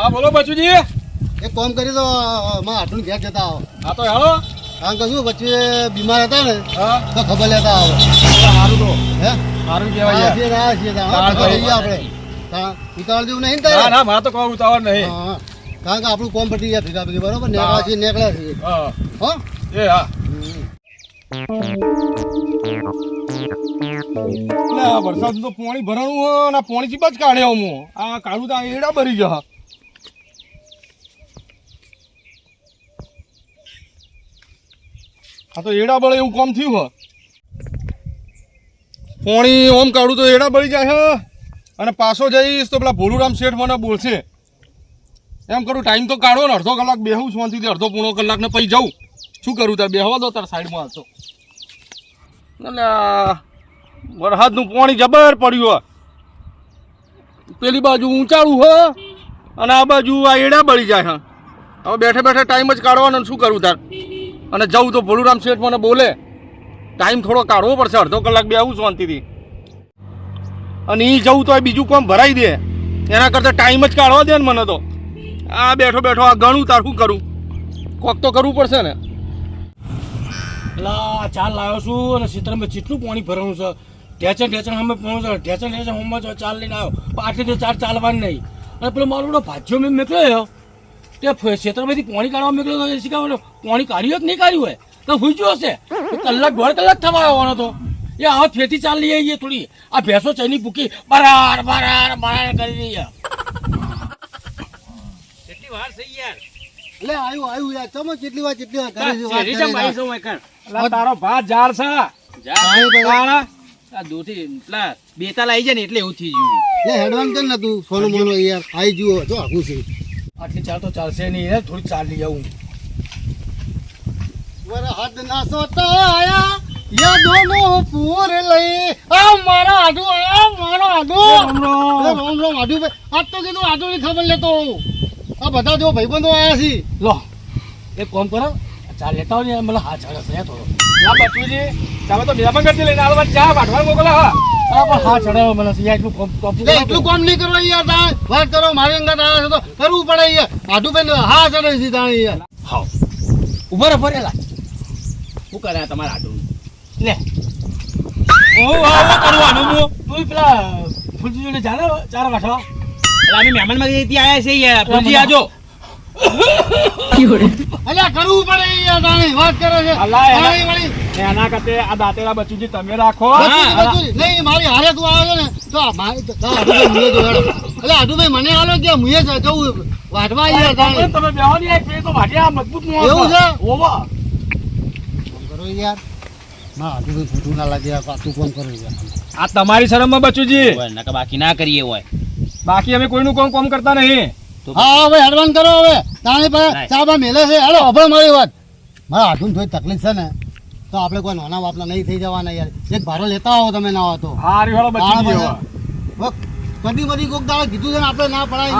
હા બોલો બચુજી. એક કામ કરી દો માં આટલું ઘેર જતા આવો. હા તો હાલો. કારણ કે શું વચ્ચે બીમાર હતા ને હા. તો ખબર લેતા આવો. સારું તો. હે? સારું કહેવાય ને, ને. આપણે. ઉતાવળ જેવું નહીં ને ના ના મારે તો કોઈ ઉતાવળ નહીં. કારણ કે આપણું કોમ પટી ગયા ભેગા ભેગી બરોબર? ને હા. છીએ નીકળ્યા છીએ. હા. હો? એ હા. ના વરસાદ તો પાણી ભરાણું હોય અને આ પાણી ચીપા જ કાઢ્યા હું આ કાઢું તો આ એડા ભરી ગયા. આ તો એડા બળે એવું કોમ થયું હો પોણી ઓમ કાઢું તો એડા બળી જાય હ. અને પાછો જઈશ તો પેલા ભોલુરામ શેઠ મને બોલશે. એમ કરું, ટાઈમ તો કાઢો ને, અડધો કલાક બેહું શાંતિથી, અડધો પૂણો કલાક ને પછી જાઉં. શું કરું તાર? બેહવા દો તાર સાઈડમાં હતો એટલે વરસાદનું પાણી જબર પડ્યું હો પેલી બાજુ ઊંચાળું હો, અને આ બાજુ આ એડા બળી જાય હા. હવે બેઠે બેઠે ટાઈમ જ કાઢવાનો શું કરું તાર? અને જવું તો ભોલુરામ શેઠ મને બોલે. ટાઈમ થોડો કાઢવો પડશે, અડધો કલાક બે આવું શાંતિથી. અને એ જવું તો બીજું કોમ ભરાઈ દે. એના કરતાં ટાઈમ જ કાઢવા દે ને મને તો. આ બેઠો બેઠો, આ ગણું તાર શું કરું? કોક તો કરવું પડશે ને. પેલા ચાલ લાવ્યો છું અને ક્ષેત્રમાં જેટલું પાણી ભરવાનું છે. ઢેચણ ઢેચણ અમે પહોંચો ઢેચણ ઢેચણ હોમમાં જો ચાલ લઈને આવ્યો આટલી તો ચાર ચાલવાની નહીં. અને પેલો મારો ભાજ્યો મેં મોકલ્યો તે ક્ષેત્રમાંથી પાણી કાઢવા મોકલ્યો તો એ પાણી કાઢ્યું જ નહીં કાઢ્યું હોય તો હુંચ્યું હશે? કલાક દોઢ કલાક થવા આવવાનો તો. એ આ ફેથી ચાલ લઈ આવીએ થોડી. આ ભેંસો ચની ભૂકી બરાર બરાર બરાર કરી રહી કેટલી વાર થઈ યાર? આયુ યાર. ચમો કેટલી વાર કેટલી વાર કરી છે છું મેં કણ. તારો ભાત ઝાડ છે. ભાઈ. આ દોઢી એટલા બેતા આવી જાય ને એટલે એવું થઈ ગયું. લે હેડવાન કર ને તું સોનું મોનું યાર આઈ જુઓ જો આખું છે. આટલી ચાલ તો ચાલશે નહીં યાર થોડી ચાલ લઈ આવું. વરહદ ના સોતા આયા યાદોનો પૂર લઈ. આ મારા આડુ આ મારા આડુ. અરે રોમ રોમ. આડુ આજ તો કીધું આડુ ની ખબર લેતો આ બધા જો ભાઈબંધો આયા છે. લો એક કામ કરો ચાલ લેતા આવો ને મને હાથ ચડે છે થોડો. ના બચુજી તમે તો નિરામણ કરતી લઈને આવવા ચા વાટવા મોકલા હા. આ પણ હાથ ચડાવો મને યાર એટલું કોમ કોમ લે એટલું કામ નહીં કરવા યાર તા વાત કરો મારી અંગત આયા છે તો કરવું પડે યાર. આડુ હા ચડે છે તાણી યાર. હાવ ઊભા રહો શું કરે તમારા આડું લે. હું આવો કરવાનું હું તું પેલા ફૂલજી જોડે જાને ચાર વાઠવા અમે મહેમાનમાં આયા છે યાર. ફૂલજી આજો અલ્યા કરવું પડે યાર તાણી વાત કરે છે. અલા, એલા. તાણી વાળી. એના કરતે આ દાંતેડા બચુજી તમે રાખો. નહીં મારી હારે તું આવે ને તો આ મારી તો મુએ એટલે મને હાલો કે મુએ જવું વાટવા તાણી તમે બેહો આ પેલી તો વાઢ્યા મજબૂતનું એવું છે? ઓવા કરો યાર. ના આડુભાઈ ફૂટું ના લાગે આ પાછું ફોન કરો યાર આ તમારી શરમમાં બચુજી. નકર બાકી ના કરીએ હોય. બાકી અમે કોઈનું કોમ કોમ કરતા નહીં. હા હવે હેડવાન કરો હવે. તાણી પાસે Right. મેલે છે. હેડો હવે મારી વાત. મારા આડું થોડી તકલીફ છે ને તો આપણે કોઈ નાના બાપના નહીં થઈ જવાના યાર. એક ભારો લેતા આવો તમે ના તો. હારી હેળો તાણ બચુજી પછી- હવે. હો, બધી કોક દાડો કીધું છે ને આપણે ના પડાય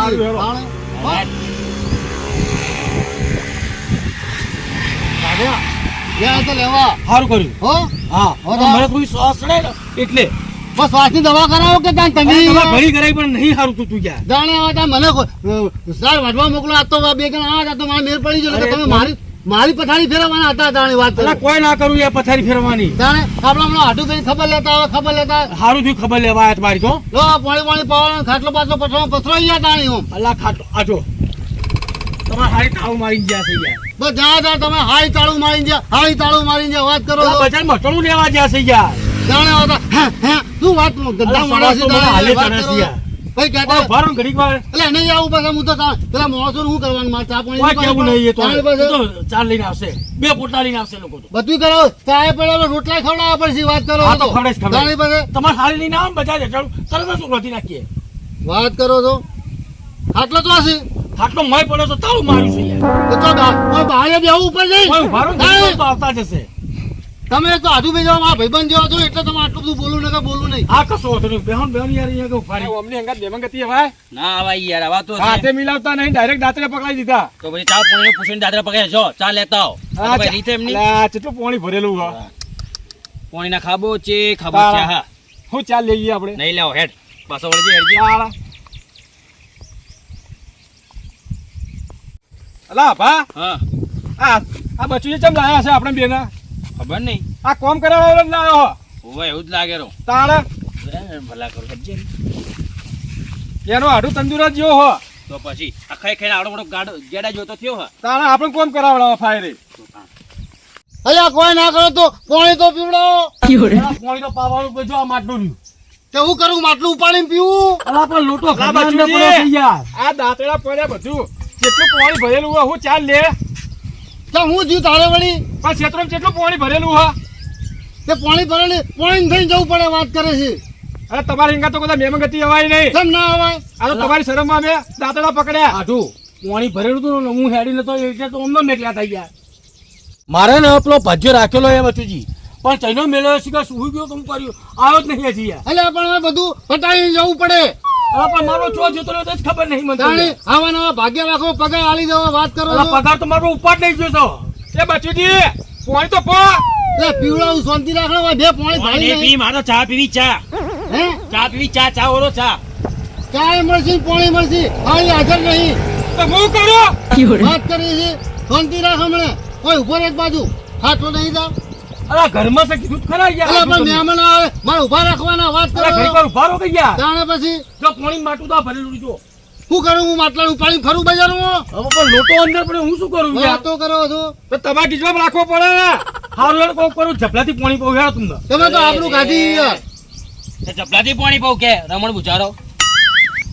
લેવા. સારું કર્યું. હો? હા. હો તો. મને કોઈ શ્વાસ ચડે ને એટલે. બસ શ્વાસની દવા કરાવો કે ત્યાં તમે દવા ઘડી કરાવી પણ નહીં સારું તું તું યાર જાણે આવા તાણ મને સાર વાટવા મોકલો આ તો બે જણ આ તો મારે મેર પડી ગયો તમે મારી મારી પથારી ફેરવવાના હતા તાણી વાત કરો. કોઈ ના કરું યાર પથારી ફેરવાની તાણે આપણા હમણાં હાટું કઈ ખબર લેતા આવે ખબર લેતા. સારું થયું ખબર લેવા આયા તમારી તો લો પાણી પાણી પાવાનો ખાટલો પાટલો પથરો પથરો ગયા તાણી હું અલ્લાહ ખાટલો આજો તમારે હારી તાવ મારી ગયા થઈ ગયા બસ જા જા તમે હાઈ તાળું મારી ગયા હાઈ તાળું મારી ગયા વાત કરો છો. બજાર મટણું લેવા ગયા થઈ યાર. જાણે આવતા હે હે શું વાત ગંદા માણસ તો હાલે કરો. છે યાર. કઈ કહેતા ભારું ઘડીક વાર. એટલે નહીં આવું પાછા હું તો પેલા માણસો શું કરવાનું? મારે ચા પાણી કેવું નહીં તો. તાણી પાસે એ તો ચાર લઈને આવશે. બે પોટલા લઈને આવશે લોકો બધું કરો ચાય પડે રોટલા ખવડાવવા પડશે વાત કરો હા તો ખવડાવીશ. તાણી પાસે તમારે હારી લઈને આવો બજાર તરત જ નાખીએ. વાત કરો તો. આટલો તો હશે. આટલો મય પડ્યો તો તારું મારું છે તો બા- કોઈ ઉપર જઈ વાર તો આવતા જશે તમે તો આધુ ભાઈ જવા ભાઈબંધ જેવા છો એટલે તમે આટલું બધું બોલું ને બોલું નહીં. આ કશો હતો નહીં. બેહન બેહન યાર અહીંયા કે ઊભા અમને અમની અંગત બેમંગતી હવે ના આવા યાર આવા તો છે. હાથે મિલાવતા નહીં ડાયરેક્ટ દાતરે પકડાઈ દીધા. તો પછી ચા પોણી પૂછીને દાતરે પકડે જો ચા લેતા આવો. ભાઈ રીતે એમની? લા, કેટલું પોણી ભરેલું હા. પોણી ના ખાબો છે ખાબો છે હા. હું ચાલ લઈએ આપણે. નહીં લેવો હેડ. પાછો વળજી હેડજી. હા. અલા ભા. હા. આ આ બચ્ચુજી ચમ લાયા છે આપણે બેના? ખબર નહીં. આ કોમ કરાવવા જ લાયો હો. ઓવે એવું જ લાગે રો તાણે. ભલા કરો સમજે એનો આડું તંદુરસ્ત જેવો હો. તો પછી આખા ખાઈને આડો મોટો ગાડો ગેડા જોતો થયો હો. તાણે આપણે કોમ કરાવડાવો ફાયરે. અલ્યા કોઈ ના કરો તો પાણી તો પીવડાવો. આ પાણી તો પાવાનું બધું આ માટલું રહ્યું. હું કરું માટલું ઉપાડીને પીવું? અલા પણ લોટો. પડ્યો યાર આ દાંતડા પડ્યા બધું. કેટલું પાણી ભરેલું હોય હું ચાલ લે. તો હું જીવ તારે વળી? પણ ક્ષેત્રો કેટલું પાણી ભરેલું હા? તે પાણી ભરેલી પાણી થઈને જવું પડે વાત કરે છે. અરે તમારી હિંગા તો બધા મેમન ગતિ અવાય નહીં. કેમ ના આવે આ તો તમારી શરમમાં મેં દાંતડા પકડ્યા. આઢું પાણી ભરેલું હતું ને હું હેડી નતો એટલે તો અમને મેકલ્યા થઈ ગયા. મારે ને પેલો ભજ્યો રાખેલો એ બચુજી પણ તેનો મેળવ્યો છે કે શું ગયો તમે કર્યું? આવ્યો જ નહીં હજી એટલે અલ્યા પણ બધું પટાઈને જવું પડે. પણ મારો જતો રહ્યો તો ખબર નહીં મને. આવા નવા ભાગ્ય રાખો પગાર આલી દેવો વાત કરો પગાર તો મારો ઉપાડ નહીં ગયો છો એ બચુજી પાણી તો પો. લે પીવડાવું શાંતિ રાખો બે પોણી પાણી પી મારે ચા પીવી ચા. હે? ચા પીવી ચા ચા ચાય મળશે પોણી મળશે. પાણી હાજર નહીં. તો હું કરો? વાત કરી છે શાંતિ રાખ હમણાં. કોઈ ઉપર એક બાજુ. હાથો નહીં જાવ અલા ઘરમાં સે કીધું ખરા યાર. અલ્યા પણ મહેમાન આવે મારે ઊભા રાખવાના વાત કરો કરો. પર ઊભા રહો કે યાર? તાણે પછી જો પાણી માટું તો ભરેલું જો. શું કરું હું માટલાનું પાણી ફરું બજારમાં? હવે પણ લોટો અંદર પડે હું શું કરું યાર? તો કરો છો. તો તમાર ગીજમાં રાખવો પડે ને. હારું યાર કોક કરું. જબલાથી પાણી પાઉં યાર તમને. તમે તો આપણું કાઢી યાર. જબલાથી પાણી પાઉં કે રમણ બુચારો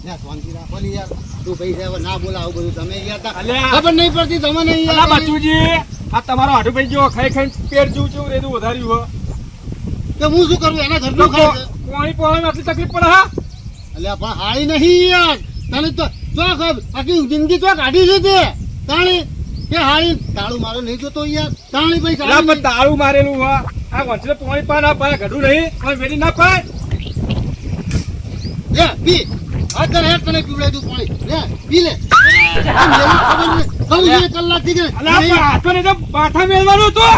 યાર, શાંતિ રાખો યાર. તું ભાઈ છે, ના બોલા બધું તમે યાર ખબર નહીં પડતી તમે નહીં યાર બચુજી આ તમારો હાડું ભાઈ ગયો ખાઈ ખાઈ પેટ જેવું જેવું રેતું વધાર્યું હો. કે હું શું કરું? એના ઘરનું ખાય પાણી પાણી આટલી તકલીફ પડે હા? અલ્યા પણ હાળી નહીં યાર. તને તો તો આખી જિંદગી તો કાઢી છે તે. તાણી કે હાળી તાળું મારો નહીં જોતો યાર. તાણી ભાઈ પણ તાળું મારેલું હા. આ વંશલે પાણી પા ના પાય ઘડું નહીં. પણ વેલી ના પાય. લે પી. અત્યારે હેડ તને પીવડાવી દઉં પાણી. લે પી લે. આમ જેની ખબર નહીં. કહું છું એક કલાકથી કે અલા નહીં. પણ હાથો ને તો માથા મેળવાનું હતું.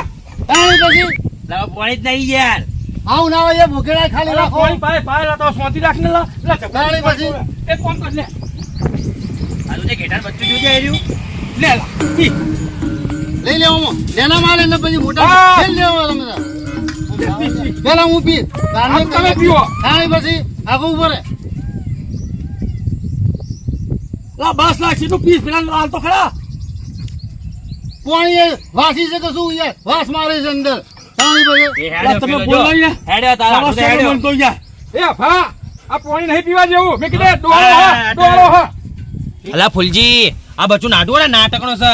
તાણી પછી? લાવ પાણી જ નહીં યાર. આવું ના હોય ભૂખેડા ખાલી રાખો. પાણી પાય પાય તો સ્વાતી રાખને લા. લા પછી. એક કામ કર લે. આનું જે ઘેટાર બચ્ચું જોજે આવ્યું. લે લા લઈ લેવામાં નેના મારે ને પછી મોટા લઈ લેવા તમે. પેલા હું પી. તમે પીવો. તાણી પછી આગળ ઊભો અલા બસ લાખ સીધું પીસ પેલા હાલ તો ખરા. પાણી વાસી છે કે શું યાર વાસ મારે છે અંદર. તમે પેલો બોલો જો. અહીંયા. તારા હેડ્યો. મન તો યાર એ ભા આ પાણી નહીં પીવા જેવું. મેં કીધું ડોળો હા, ડોળો હા. અલા ફૂલજી આ બચ્ચું નાટું ને નાટકનો છે.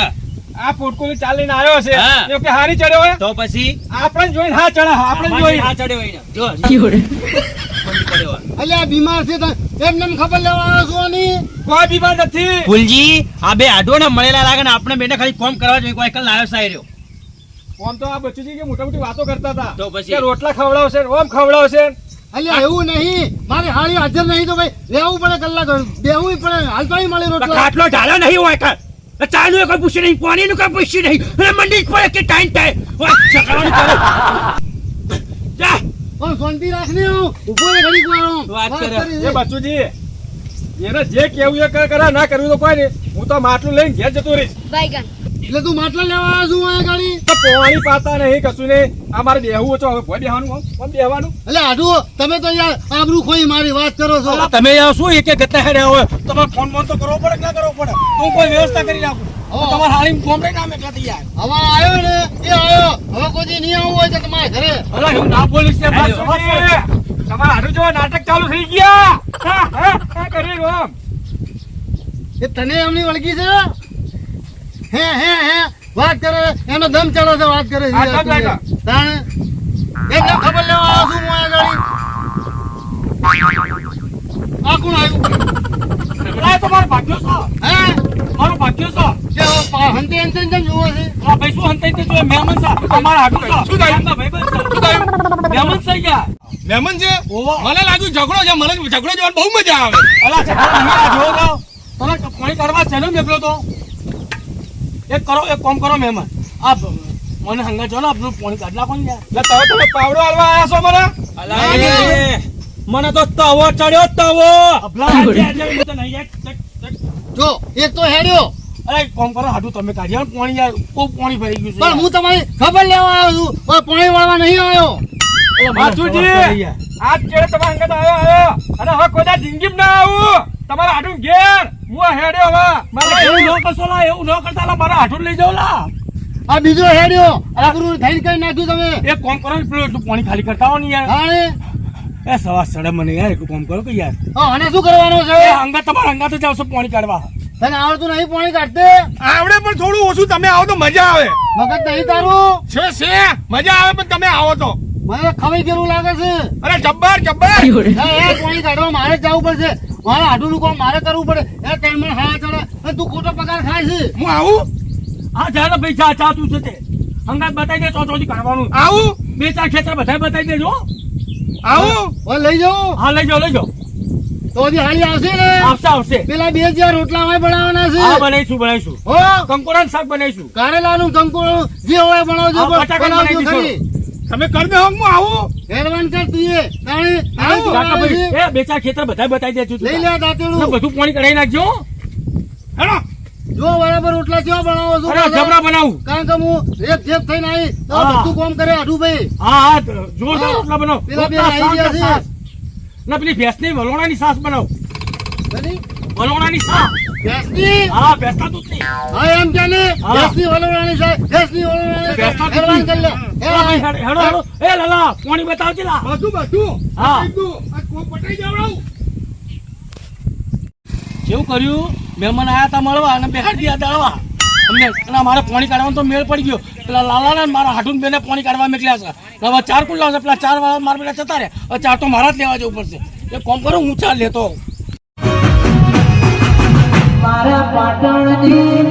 આ પોટકોલી ચાલીને આવ્યો છે. હા. કે હારી ચડ્યો હોય. તો પછી? આપણે જોઈને હા ચડા આપણે જોઈને. હા ચડ્યો હોય ને. જો. પડ્યો. અલ્યા બીમાર છે એમને ખબર લેવા આવ્યો છો નહીં? કોઈ બીમાર નથી. ફૂલજી આ બે આડો ને મળેલા લાગે ને આપણે બેને ખાલી કોમ કરવા જોઈએ કોઈ કલ લાવ્યો સાહેબ રહ્યો. તો આ બચ્ચુજી કે મોટા મોટી વાતો કરતા હતા. તો પછી? રોટલા ખવડાવશે ઓમ ખવડાવશે. અલ્યા એવું નહીં. મારે હાળી હાજર નહીં તો ભાઈ લેવું પડે કલાક બેવું પડે. હાલ તો મળે રોટલા. ખાટલો ઢાલો નહીં હોય કર ચાલુ કોઈ પૂછ્યું નહીં પાણી નું કોઈ પૂછ્યું નહીં. મંડી જ પડે કે ટાઈમ થાય. પણ શાંતિ રાખને હું. ઊભો રે ઘડી વાત કરે. એ છે. બચ્ચુજી એને જે કેવું એ કરે કરે, ના કરવું તો કોઈ નહીં. હું તો માટલું લઈને ઘેર જતો રહીશ. Baigan. એટલે તું માટલા લેવા આવ્યો છું અહીંયા ગાડી? તો પાણી પાતા નહીં કશું નહીં. આ મારે બેહવું હતો હવે ભોય બેહવાનું આમ, આમ બેહવાનું? એટલે આડું તમે તો યાર આબરૂ ખોઈ મારી વાત કરો છો. તમે યાર શું એક એક ગતા હેડ્યા હોય? તમારે ફોન ફોન તો કરવો પડે કે ના કરવો પડે? હું કોઈ વ્યવસ્થા કરી નાખું. તમારે તૈયાર. હવે આવ્યો ને એ આવ્યો. હવે કોઈ નહીં આવવું હોય તો તમારા ઘરે. હું ના ને. તમારા જો નાટક ચાલુ થઈ ગયા. હા, હા, હા, કરી રહ્યો એ તને એમની વળગી છે? હે હે હે વાત કરે એનો દમ ચડે છે વાત કરે છે. આ તાણે ખબર લેવા આવ્યો છું હું ગાડી આ કોણ આવ્યું? અલા, એ તો મારો ભાગ્યો છો. હે છો? જે હવે પા- હંતે હંતે હંતે જોવે છે? અલા, ભાઈ શું હંતાઈ તે જોઈએ મહેમાન છે તમારા હાડું છે. શું થયું? એમના શું થયું? મહેમાન છે યાર મહેમાન છે? મને લાગ્યું ઝઘડો છે મને ઝઘડો જોવાની બહુ મજા આવે. અલા છોકરા નહીં જોવો તો. તમે પાણી કાઢવા મેકલો તો? એક કરો એક કામ કરો મહેમાન. આ મને હંગા જો ને આપણું પાણી કાઢ નાખો ને યાર. તમે તમે પાવડો હાલવા આવ્યા છો મને? અલા, મને તો તવો ચડ્યો તવો. જો એક તો હેડ્યો. અરે કોમ કરો હાડું તમે કાઢી આવો પાણી યાર બહુ પાણી ભરી ગયું છે પણ હું તમારી ખબર લેવા આવ્યો છું. પણ પાણી વાળવા નહીં આવ્યો. યાર. માથુજી આજ કેળે તમારા અંગત આવ્યો આવ્યો. અને હવે કોઈ દા જિંદગીમાં ના આવું. તમારા હાડું ઘેર. હું આ હેડ્યો હવે. મારા એવું ન કરશો લા એવું ન કરતા લા મારા હાડું લઈ જાઓ લા. આ બીજો હેડ્યો. આકરું થઈને કઈ નાખ્યું તમે. એક કોમ કરો ને પેલું એટલું પાણી ખાલી કરતા હો ને યાર. હા એ સવાર સડે મને યાર એટલું કોમ કરો કે યાર. હા અને શું કરવાનું છે? અંગત અંગા તમારા અંગા જાવ જાવશો પાણી કાઢવા. તને આવડતું નહીં પાણી કાઢતે? આવડે પણ થોડું ઓછું તમે આવો તો મજા આવે. મગજ નહીં તારું? છે છે મજા આવે પણ તમે આવો તો. મને ખવાઈ ગયેલું લાગે છે? અરે જબ્બર જબ્બર. પાણી કાઢવા મારે જવું પડશે. મારે આડું કામ મારે કરવું પડે. એ ટાઈમ હા ચડે તું ખોટો પગાર ખાય છે. હું આવું? હા જા ભાઈ પૈસા ચા તું છે તે. અંગાત બતાવી દે તો ચોથી કાઢવાનું. આવું? બે ચાર ખેતર બધા બતાવી દેજો. આવું? લઈ જાઉં. હા લઈ જાઓ લઈ જાઓ. તો હજી હાલી આવશે ને? આવશે આવશે. પેલા બે હજાર રોટલા અમે બનાવવાના હા બનાવીશું બનાવીશું. હો? કંકોડાનું શાક બનાવીશું. કારેલાનું કંકોડું જે હોય બનાવજો હા, પણ બટાકાનું બનાવજો ખરી તમે કરી દો હું આવું. હેરવાન કર તું એ. તાણે તાણે કાકા ભાઈ એ બે ખેતર બધા બતાવી દેજો લઈ લે દાંતેડું. બધું પાણી કઢાઈ નાખજો હેલો જો બરાબર રોટલા કેવા બનાવો છો અરે જબરા બનાવું. કારણ કે હું રેપ જેપ થઈને આવી તો. બધું કામ કરે આઠું ભાઈ હા હા જોરદાર. રોટલા બનાવો. પેલા બે આવી ગયા છે. ના પેલી ભેંસની વલોણાની છાશ બનાવો? વલોણાની છાશ ભેંસની? હા ભેંસના દૂધની. હા એમ કે ને? ભેંસની વલોવવાની છે ભેંસની વલોવવાની ભેંસના હેરવાન કરી લે. હા, ભાઈ, હેરવાન. હેડો હેડો. એ લાલા પાણી બતાવજે લા. બધું બધું. હા. આ કોક પટાઈ જાવડાવું કેવું કર્યું મહેમાન આયા તા મળવા અને બેહાડી દીધા દળવા અમને અને મારે પાણી કાઢવાનો તો મેળ પડી ગયો. પેલા લાલાને મારા હાટુન બેને પાણી કાઢવા મોકલ્યા છે. હવે ચાર કુલ લાવશે, પેલા ચાર વાળા મારા પેલા જતા રહે. હવે ચાર તો મારા જ લેવા જવું પડશે. એ કોમ કરો, હું ચાર લેતો. મારા પાટણની